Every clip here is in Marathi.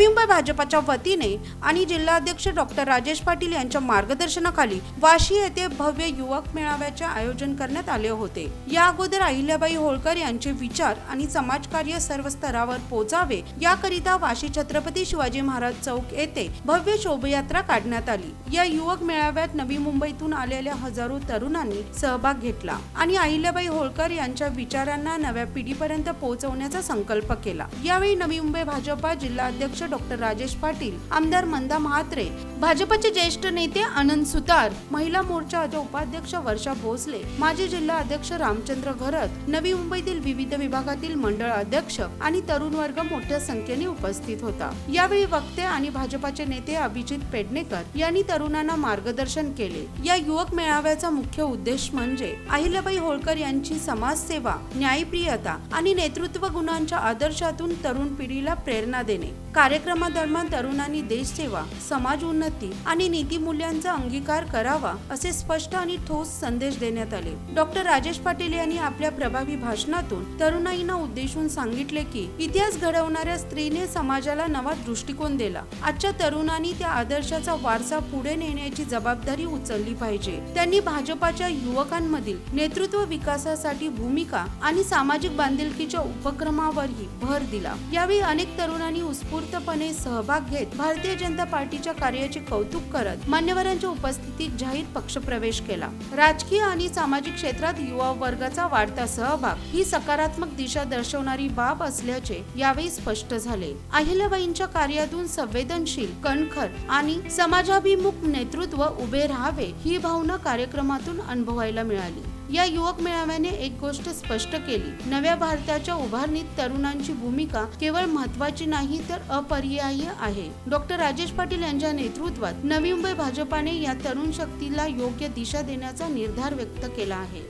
यांच्या वतीने आणि जिल्हाध्यक्ष डॉक्टर राजेश पाटील यांच्या मार्गदर्शनाखाली वाशी येथे भव्य युवक मेळाव्याचे आयोजन करण्यात आले होते. या अगोदर अहिल्याबाई होळकर यांचे विचार आणि समाजकार्य सर्व स्तरावर पोचावे याकरिता वाशी छत्रपती शिवाजी महाराज चौक येथे भव्य शोभायात्रा काढण्यात आली. या युवक मेळाव्यात नवी मुंबईतून आलेल्या हजारो तरुणांनी सहभाग घेतला आणि अहिल्याबाई होळकर यांच्या विचारांना नव्या पिढीपर्यंत पोहोचवण्याचा संकल्प केला. यावेळी नवी मुंबई भाजपा जिल्हाध्यक्ष डॉक्टर राजेश पाटील आमदार मंदा म्हात्रे भाजपचे ज्येष्ठ नेते आनंद सुतार महिला मोर्चाच्या उपाध्यक्ष वर्षा भोसले माजी जिल्हा अध्यक्ष रामचंद्र घरत नवी मुंबईतील विविध विभागातील मंडळ अध्यक्ष आणि तरुण वर्ग मोठ्या संख्येने उपस्थित होता. यावेळी वक्ते आणि भाजपाचे नेते अभिजित पेडणेकर यांनी तरुणांना मार्गदर्शन केले. या युवक मेळाव्याचा मुख्य उद्देश म्हणजे अहिल्याबाई होळकर यांची समाजसेवा न्यायप्रियता आणि नेतृत्व गुणांच्या आदर्शातून तरुण पिढीला प्रेरणा देणे. कार्यक्रमादरम्यान तरुणांनी देशसेवा समाज उन्नती आणि नीतीमूल्यांचा अंगीकार करावा असे स्पष्ट आणि ठोस संदेश देण्यात आले. डॉक्टर राजेश पाटील यांनी आपल्या प्रभावी भाषणातून तरुणाईंना उद्देशून सांगितले की इतिहास घडवणाऱ्या स्त्रीने समाजाला नवा दृष्टिकोन दिला. आजच्या तरुणांनी त्या आदर्शाचा वारसा पुढे नेण्याची जबाबदारी उचलली पाहिजे. त्यांनी भाजपाच्या युवकांमधील नेतृत्व विकासासाठी भूमिका आणि सामाजिक बांधिलकीच्या उपक्रमावरही भर दिला. यावेळी अनेक तरुणांनी उत्स्फूर्तपणे सहभाग घेत भारतीय जनता पार्टीच्या कार्याचे कौतुक करत मान्यवरांच्या उपस्थितीत जाहीर पक्षप्रवेश केला. राजकीय आणि सामाजिक क्षेत्रात युवा वर्गाचा वाढता सहभाग ही सकारात्मक दिशा दर्शवणारी बाब असल्याचे यावेळी स्पष्ट झाले. अहिल्याबाईंच्या कार्यातून संवेदनशील कणखर आणि समाजाभिमुख नेतृत्व उभे राहावे ही भावना कार्यक्रमातून अनुभवायला मिळाली. या युवक मेळाव्याने एक गोष्ट स्पष्ट केली. नव्या भारताच्या उभारणीत तरुणांची भूमिका केवळ महत्वाची नाही तर अपरिहार्य आहे. डॉक्टर राजेश पाटील यांच्या नेतृत्वात नवी मुंबई भाजपाने या तरुण शक्तीला योग्य दिशा देण्याचा निर्धार व्यक्त केला आहे.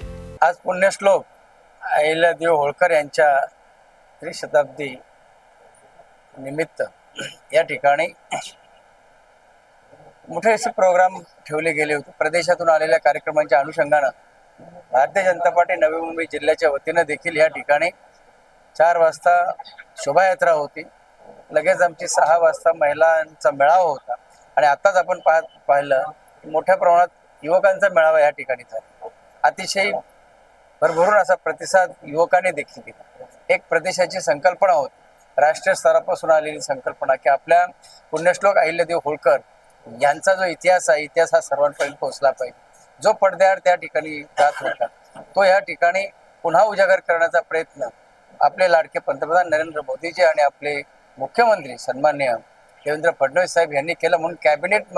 आज पुण्यश्लोक अहिल्यादेव होळकर यांच्या त्रिशताब्दी निमित्त या ठिकाणी मोठे असे प्रोग्राम ठेवले गेले होते. प्रदेशातून आलेल्या कार्यक्रमांच्या अनुषंगानं भारतीय जनता पार्टी नवी मुंबई जिल्ह्याच्या वतीनं देखील या ठिकाणी चार वाजता शोभायात्रा होती. लगेच आमची सहा वाजता महिलांचा मेळावा होता. आणि आताच आपण पाहत पाहिलं की मोठ्या प्रमाणात युवकांचा मेळावा या ठिकाणी झाला. अतिशय भरभरून असा प्रतिसाद युवकांनी देखील दिला. एक प्रदेशाची संकल्पना होती. राष्ट्रीय स्तरापासून आलेली संकल्पना की आपल्या पुण्यश्लोक अहिल्यादेव होळकर यांचा जो इतिहास आहे इतिहास हा सर्वांपर्यंत पोहोचला पाहिजे. जो पडद्यावर त्या ठिकाणी जात होता तो या ठिकाणी पुन्हा उजागर करण्याचा प्रयत्न आपले लाडके पंतप्रधान नरेंद्र मोदीजी आणि आपले मुख्यमंत्री सन्मान्य देवेंद्र फडणवीस साहेब यांनी केलं म्हणून कॅबिनेट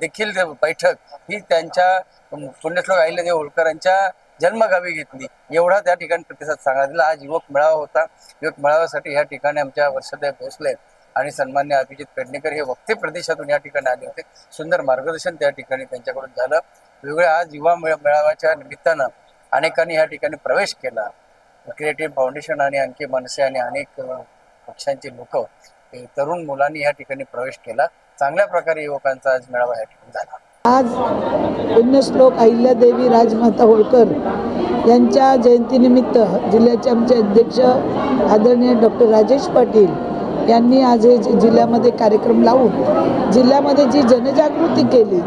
देखील बैठक ही त्यांच्या पुण्यश्लोक अहिल्यादेव होळकरांच्या जन्मगावी घेतली. एवढा त्या ठिकाणी प्रतिसाद सांगण्यात दिला आज युवक मेळावा होता. युवक मेळाव्यासाठी या ठिकाणी आमच्या वर्षादेव भोसले आणि सन्मान्य अभिजित पेडणेकर हे वक्ते प्रदेशातून या ठिकाणी आले होते. सुंदर मार्गदर्शन त्या ठिकाणी त्यांच्याकडून झालं. वेगवेगळ्या आज युवा मेळाव्याच्या निमित्तानं अनेकांनी या ठिकाणी प्रवेश केला. क्रिएटिव्ह फाउंडेशन आणि आणखी मनसे आणि अनेक पक्षांचे लोक तरुण मुलांनी या ठिकाणी प्रवेश केला. चांगल्या प्रकारे युवकांचा आज मेळावा या ठिकाणी झाला. आज पुण्यश्लोक अहिल्यादेवी राजमाता होळकर यांच्या जयंतीनिमित्त जिल्ह्याचे आमचे अध्यक्ष आदरणीय डॉक्टर राजेश पाटील यांनी आज हे जिल्ह्यामध्ये कार्यक्रम लावून जिल्ह्यामध्ये जी जनजागृती केली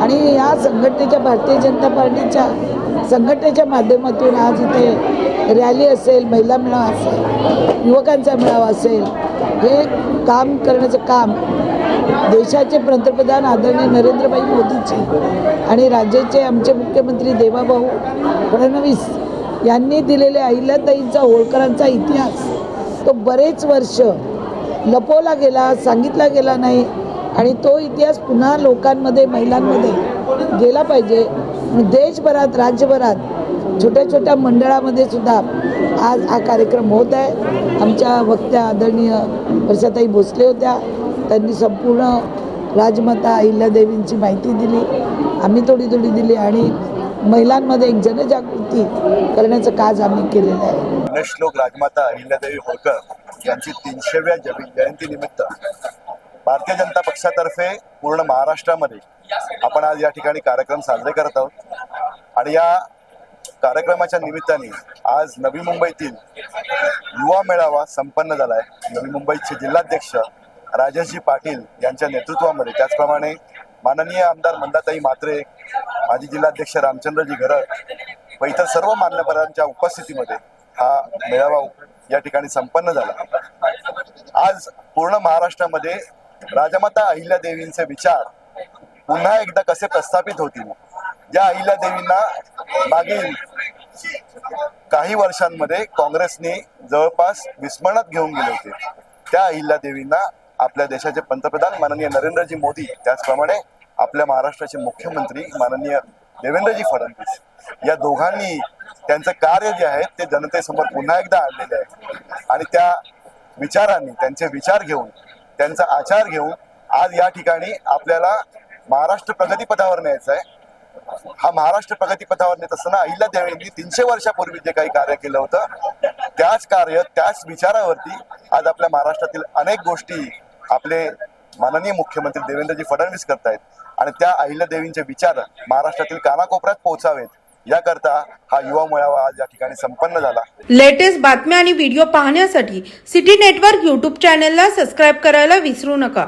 आणि या संघटनेच्या भारतीय जनता पार्टीच्या संघटनेच्या माध्यमातून आज इथे रॅली असेल महिला मेळावा असेल युवकांचा मेळावा असेल हे काम करण्याचं काम देशाचे पंतप्रधान आदरणीय नरेंद्रभाई मोदीजी आणि राज्याचे आमचे मुख्यमंत्री देवाभाऊ फडणवीस यांनी दिलेल्या अहिल्याताईंचा होळकरांचा इतिहास तो बरेच वर्ष लपवला गेला सांगितला गेला नाही. आणि तो इतिहास पुन्हा लोकांमध्ये महिलांमध्ये गेला पाहिजे. देशभरात राज्यभरात छोट्या छोट्या मंडळामध्ये सुद्धा आज हा कार्यक्रम होत आहे. आमच्या वक्त्या आदरणीय वर्षाताई भोसले होत्या. त्यांनी संपूर्ण राजमाता अहिल्यादेवींची माहिती दिली. आम्ही थोडी थोडी दिली आणि महिलांमध्ये एक जनजागृती करण्याचं काज आम्ही केलेलं आहे. श्लोक राजमाता अहिल्यादेवी होळकर. यांची तीनशेव्या जयंती जयंतीनिमित्त भारतीय जनता पक्षातर्फे पूर्ण महाराष्ट्रामध्ये आपण आज या ठिकाणी कार्यक्रम साजरे करत आहोत. आणि या कार्यक्रमाच्या निमित्ताने आज नवी मुंबईतील युवा मेळावा संपन्न झाला आहे नवी मुंबईचे जिल्हाध्यक्ष राजेशजी पाटील यांच्या नेतृत्वामध्ये. त्याचप्रमाणे माननीय आमदार मंदाताई म्हात्रे माजी जिल्हाध्यक्ष रामचंद्रजी घरळ व इतर सर्व मान्यवरांच्या उपस्थितीमध्ये हा मेळावा या ठिकाणी संपन्न झाला. आज पूर्ण महाराष्ट्रामध्ये राजमाता अहिल्यादेवींचे विचार पुन्हा एकदा कसे प्रस्थापित होतील? ज्या अहिल्यादेवींना मागील काही वर्षांमध्ये काँग्रेसने जवळपास विस्मरणात घेऊन गेले होते. त्या अहिल्या देवींना आपल्या देशाचे पंतप्रधान माननीय नरेंद्रजी मोदी त्याचप्रमाणे आपल्या महाराष्ट्राचे मुख्यमंत्री माननीय देवेंद्रजी फडणवीस या दोघांनी त्यांचं कार्य जे आहे ते जनतेसमोर पुन्हा एकदा आणलेले आहे. आणि त्या विचारांनी त्यांचे विचार घेऊन त्यांचा आचार घेऊन आज या ठिकाणी आपल्याला महाराष्ट्र प्रगतीपथावर न्यायचं आहे. हा महाराष्ट्र प्रगतीपथावर नेत असताना अहिल्या देवींनी तीनशे वर्षापूर्वी जे काही कार्य केलं होतं त्याच कार्य त्याच विचारावरती आज आपल्या महाराष्ट्रातील अनेक गोष्टी आपले माननीय मुख्यमंत्री देवेंद्रजी फडणवीस करतायत. आणि त्या अहिल्या देवींचे विचार महाराष्ट्रातील कानाकोपऱ्यात पोहोचावेत. याकरता हा युवा मेळावा आज या ठिकाणी संपन्न झाला. लेटेस्ट बातम्या आणि व्हिडिओ पाहण्यासाठी सिटी नेटवर्क युट्यूब चॅनेलला सबस्क्राईब करायला विसरू नका.